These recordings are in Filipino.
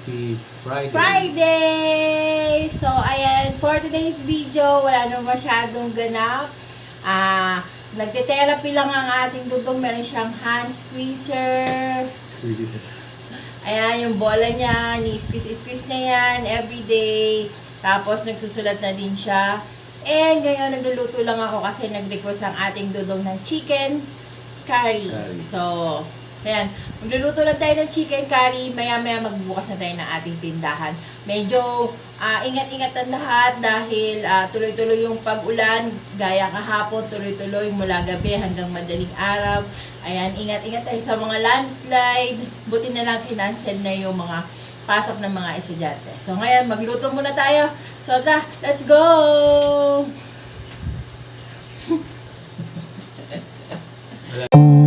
Happy Friday. Friday! So, ayan, for today's video, wala nang masyadong ganap. Ah, nagte-therapy lang ang ating dudong. Meron siyang hand squeezer. Squeeze it. Ayan, yung bola niya, ni-squeeze-squeeze na yan everyday. Tapos, nagsusulat na din siya. And ngayon, nagluluto lang ako kasi nag-request ang ating dudong ng chicken curry. Curry. So, ayan. Magluluto lang tayo ng chicken curry. Maya-maya magbukas na tayo ng ating tindahan. Medyo ah, ingat-ingat ang lahat dahil ah, tuloy-tuloy yung pag-ulan. Gaya kahapon, tuloy-tuloy mula gabi hanggang madaling araw. Ayan, ingat-ingat tayo sa mga landslide. Buti na lang kinancel na yung mga pasok ng mga estudyante. So ngayon, magluto muna tayo. So tara, let's go!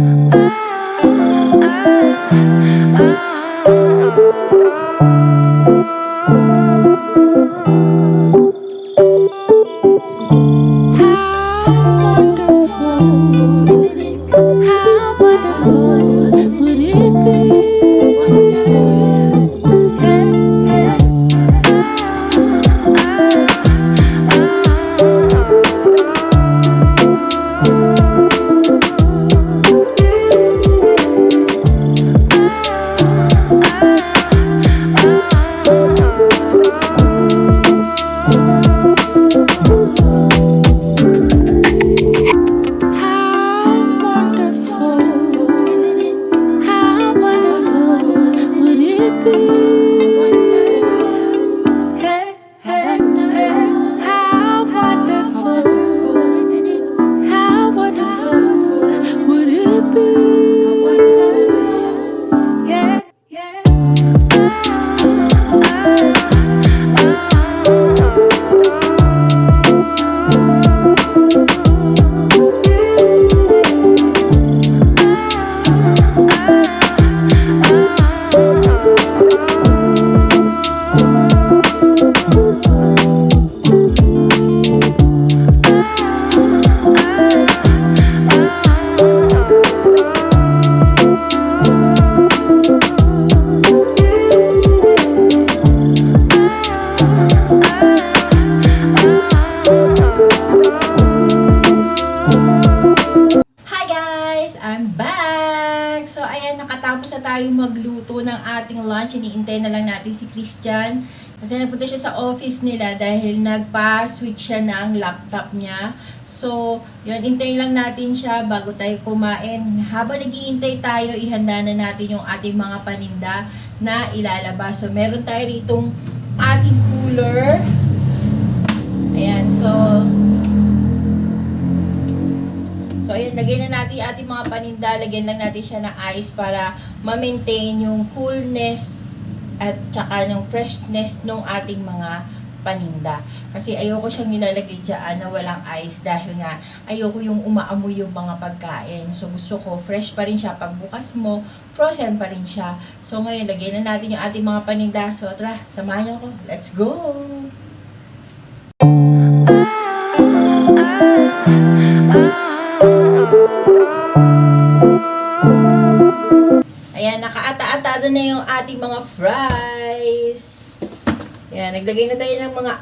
Oh. Nakatapos na tayo magluto ng ating lunch. Iniintay na lang natin si Christian. Kasi napunta siya sa office nila dahil nagpa-switch siya ng laptop niya. So, yun, intayin lang natin siya bago tayo kumain. Habang naghihintay tayo, ihanda na natin yung ating mga paninda na ilalabas. So, meron tayo ritong ating cooler. Ayan, so, So, ayan, lagyan na natin yung ating mga paninda. Lagyan lang natin siya ng ice para ma-maintain yung coolness at tsaka yung freshness ng ating mga paninda. Kasi ayoko siyang nilalagay dyan na walang ice dahil nga ayoko yung umaamoy yung mga pagkain. So, gusto ko fresh pa rin siya. Pagbukas mo, frozen pa rin siya. So, ngayon, lagyan na natin yung ating mga paninda. So, tara, samahan niyo ako. Let's go! Nakaata-atada na yung ating mga fries. Ayan, naglagay na tayo ng mga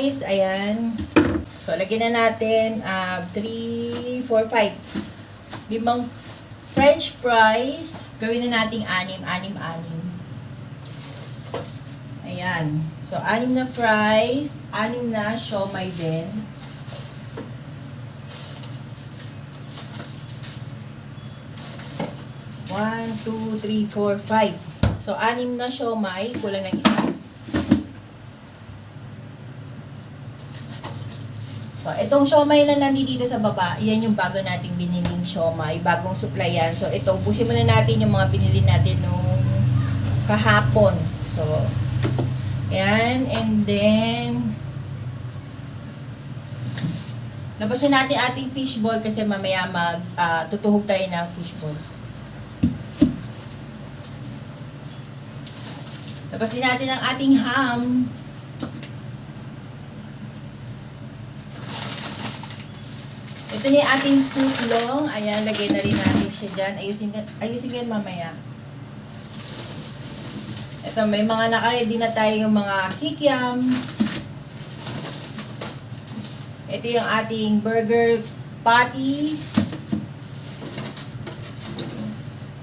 ice. Ayan. So, lagyan na natin uh, 3, 4, 5. Limang french fries. Gawin na nating anim, anim, anim. Ayan. So, anim na fries. Anim na siomay din. One, two, three, four, five. So, anim na siomay. Kulang ng isa. So, itong siomay na nandito sa baba, yan yung bago nating biniling siomay. Bagong supply yan. So, ito, busin muna natin yung mga binili natin nung kahapon. So, yan. And then, labasin natin ating fishball kasi mamaya mag, ah, tutuhog tayo ng fishball. Labasin natin ang ating ham. Ito na yung ating footlong. Ayan, lagay na rin natin siya dyan. Ayusin, ayusin ko mamaya. Ito, may mga naka-ready na tayong mga kikiam. Ito yung ating burger patty.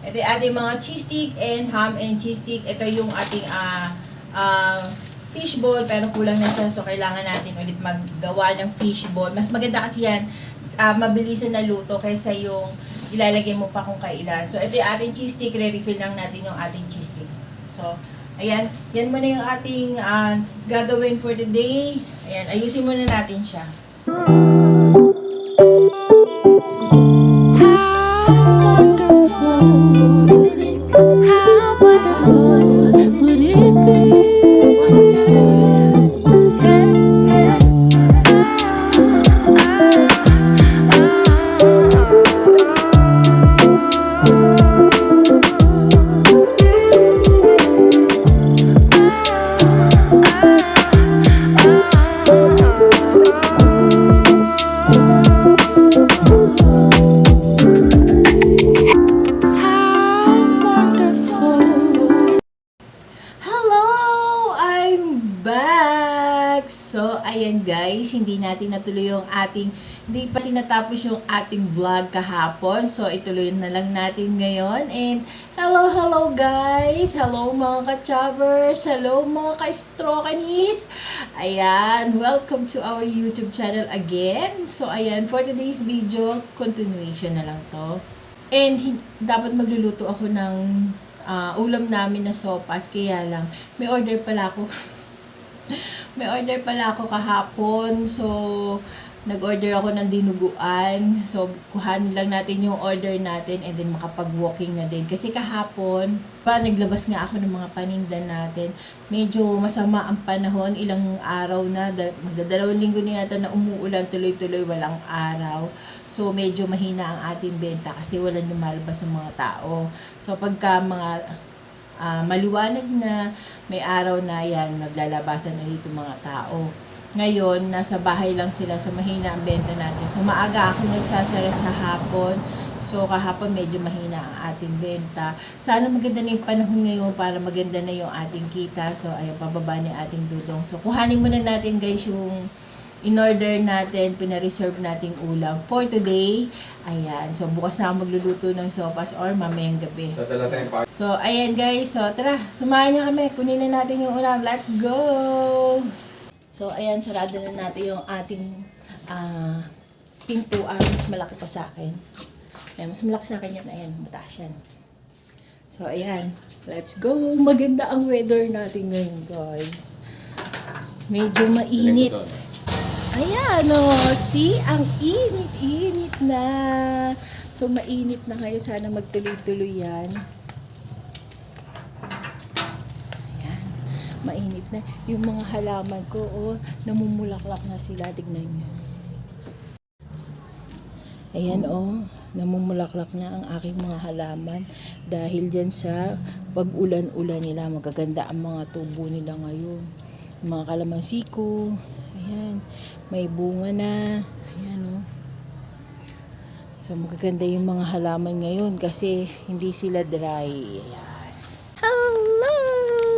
Ito yung ating mga cheese stick and ham and cheese stick. Ito yung ating ah ah, fish ball pero kulang na siya so kailangan natin ulit maggawa ng fish ball. Mas maganda kasi yan ah, mabilisan na luto kaysa yung ilalagay mo pa kung kailan. So ito yung ating cheese stick. Re-refill lang natin yung ating cheese stick. So, ayan. Yan muna yung ating ah, gagawin for the day. Ayan, ayusin muna natin siya. down. Guys, hindi natin natuloy yung ating, hindi pa tinatapos yung ating vlog kahapon. So, ituloy na lang natin ngayon. And, hello, hello guys! Hello mga ka-choppers! Hello mga ka-strokanis! Ayan, welcome to our YouTube channel again. So, ayan, for today's video, continuation na lang to. And dapat magluluto ako ng ah, ulam namin na sopas. Kaya lang, may order pala ako. may order pala ako kahapon. So, nag-order ako ng dinuguan. So, kuhanin lang natin yung order natin and then makapag-walking na din. Kasi kahapon, pa, naglabas nga ako ng mga paninda natin. Medyo masama ang panahon. Ilang araw na, da- magdadalawang linggo na yata na umuulan tuloy-tuloy, walang araw. So, medyo mahina ang ating benta kasi walang lumalabas ng mga tao. So, pagka mga ah, maliwanag na, may araw na yan, maglalabasan na dito mga tao. Ngayon, nasa bahay lang sila, so mahina ang benta natin. So, maaga ako nagsasara sa hapon. So, kahapon medyo mahina ang ating benta. Sana maganda na yung panahon ngayon para maganda na yung ating kita. So, ayun, pababa ni ating dudong. So, kuhanin muna natin guys yung in-order natin, pina-reserve nating ulam for today. Ayan. So, bukas na ako magluluto ng sopas or mamayang gabi. So, ayan guys. So, tara, sumahan niyo kami. Kunin na natin yung ulam. Let's go! So, ayan, sarado na natin yung ating ah pintuan. Mas malaki pa sa akin. Ayan, mas malaki sa akin yan. Ayan, mataas yan. So, ayan. Let's go! Maganda ang weather natin ngayon, guys. Medyo mainit. Ayan, oh, see, ang init-init na. So, mainit na kayo. Sana magtuloy-tuloy yan. Ayan, mainit na. Yung mga halaman ko, oh, namumulaklak na sila. Tignan nyo. Ayan, oh, namumulaklak na ang aking mga halaman. Dahil dyan sa pag-ulan-ulan nila, magaganda ang mga tubo nila ngayon. Mga kalamansi ko, ayan, may bunga na. Ayan, oh. So, magaganda yung mga halaman ngayon kasi hindi sila dry. Ayan. Hello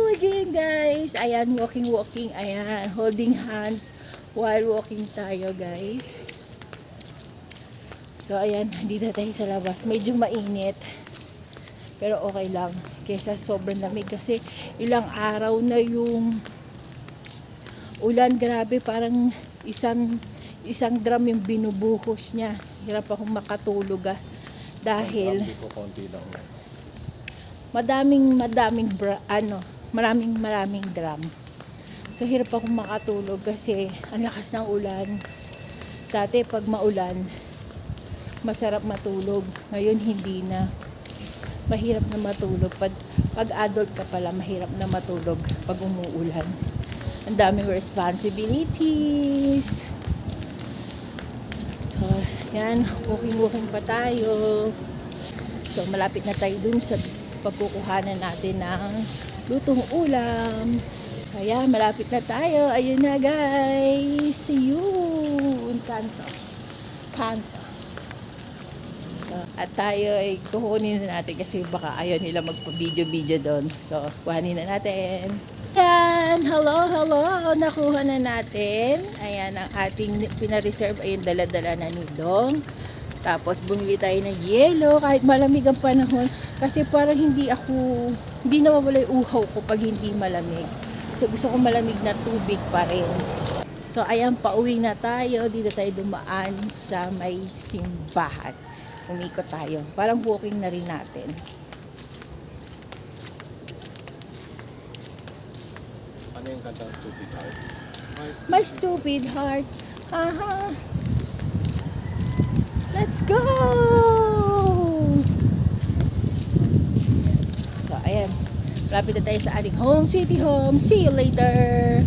again, guys. Ayan, walking, walking. Ayan, holding hands while walking tayo, guys. So, ayan, dito tayo sa labas. Medyo mainit. Pero okay lang. Kesa sobrang lamig kasi ilang araw na yung ulan. Grabe, parang isang isang drum yung binubuhos niya. Hirap akong makatulog ah. Dahil madaming madaming bra, ano, maraming maraming drum. So hirap akong makatulog kasi ang lakas ng ulan. Dati pag maulan, masarap matulog. Ngayon hindi na. Mahirap na matulog. Pag, pag adult ka pala, mahirap na matulog pag umuulan. Ang daming responsibilities. So, yan, walking-walking pa tayo. So, malapit na tayo dun sa pagkukuhanan natin ng lutong ulam. So, ayan, malapit na tayo. Ayun na, guys. See you. Kanto. Kanto. So, at tayo ay kukunin na natin kasi baka ayaw nila magpa-video-video doon. So, kuhanin na natin. Yan! Hello, hello! Nakuha na natin. Ayan ang ating pinareserve ay yung dala-dala na ni Dong. Tapos bumili tayo ng yelo kahit malamig ang panahon. Kasi parang hindi ako, hindi nawawala yung uhaw ko pag hindi malamig. So gusto ko malamig na tubig pa rin. So ayan, pauwi na tayo. Dito tayo dumaan sa may simbahan. Umikot tayo. Parang walking na rin natin. Ano yung kanta Stupid Heart? My stupid heart. Aha. Let's go! So, ayan. Lapit na tayo sa ating home, city home. See you later!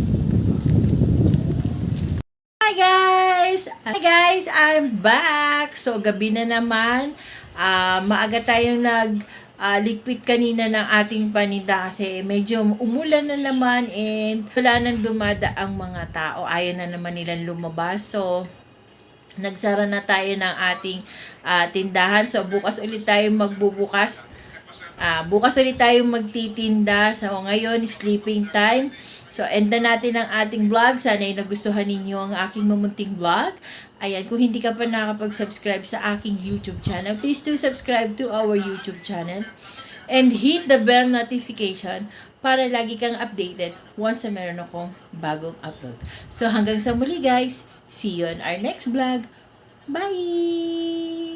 Hi guys! Hi guys! I'm back! So, gabi na naman. Ah, maaga tayong nag ah, ligpit kanina ng ating paninda kasi medyo umulan na naman and wala nang dumada ang mga tao. Ayaw na naman nilang lumabas. So, nagsara na tayo ng ating ah, tindahan. So, bukas ulit tayo magbubukas. Ah, bukas ulit tayo magtitinda. So, ngayon, sleeping time. So, end na natin ang ating vlog. Sana ay nagustuhan ninyo ang aking mamunting vlog. Ayan, kung hindi ka pa nakapag-subscribe sa aking YouTube channel, please do subscribe to our YouTube channel. And hit the bell notification para lagi kang updated once na meron akong bagong upload. So, hanggang sa muli guys. See you on our next vlog. Bye!